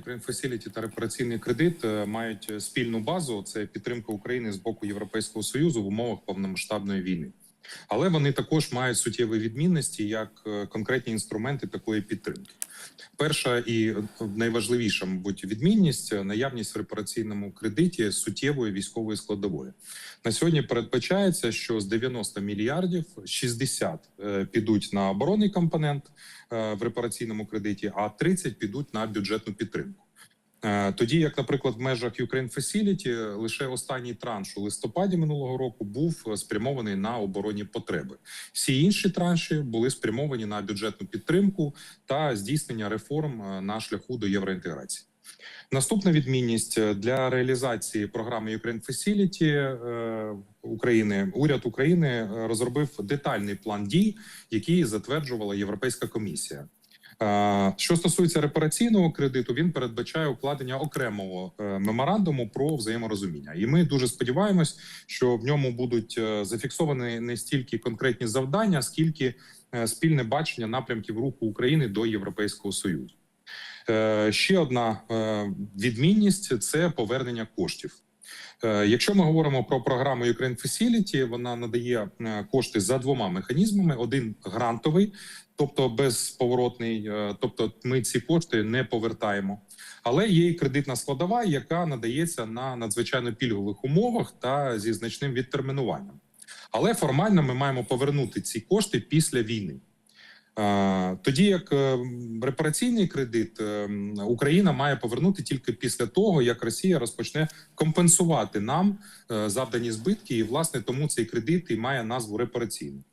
Ukraine Facility та репараційний кредит е, мають спільну базу. Це підтримка України з боку Європейського союзу в умовах повномасштабної війни. Але вони також мають суттєві відмінності як е, конкретні інструменти такої підтримки. Перша і найважливіша, мабуть, відмінність е, наявність в репараційному кредиті суттєвої військової складової. На сьогодні передбачається, що з 90 мільярдів 60 е, підуть на оборонний компонент е, в репараційному кредиті, а 30 підуть на бюджетну підтримку. Е, Тоді, як, наприклад, в межах Ukraine Facility лише останній транш у листопаді минулого року був е, спрямований на оборонні потреби. Всі інші транші були спрямовані на бюджетну підтримку та здійснення реформ е, на шляху до євроінтеграції. Наступна відмінність для реалізації програми Ukraine Facility України. Уряд України розробив детальний план дій, який затверджувала Європейська комісія. Що стосується репараційного кредиту, він передбачає укладення окремого е, меморандуму про взаєморозуміння, і ми дуже сподіваємось, що в ньому будуть е, зафіксовані не стільки конкретні завдання, скільки е, спільне бачення напрямків руху України до Європейського союзу. Ще одна відмінність це повернення коштів. Е, Якщо ми говоримо про програму Ukraine Facility, вона надає е, кошти за двома механізмами: один грантовий, тобто безповоротний, е, тобто ми ці кошти не повертаємо. Але є і кредитна складова, яка надається на надзвичайно пільгових умовах та зі значним відтермінуванням. Але формально ми маємо повернути ці кошти після війни. Тоді як е, репараційний кредит е, Україна має повернути тільки після того, як Росія розпочне компенсувати нам е, завдані збитки, і власне тому цей кредит і має назву репараційний.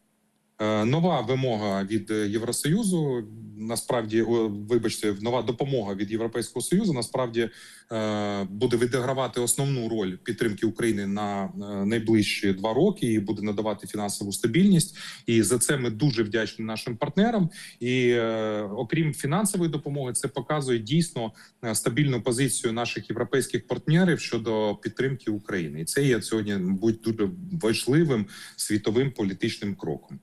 Е, Нова вимога від е, Євросоюзу насправді, вибачте, нова допомога від Європейського союзу насправді е, буде відігравати основну роль підтримки України на найближчі два роки і буде надавати фінансову стабільність. І за це ми дуже вдячні нашим партнерам. І окрім фінансової допомоги, це показує дійсно стабільну позицію наших європейських партнерів щодо підтримки України. І це є сьогодні, мабуть, дуже важливим світовим політичним кроком.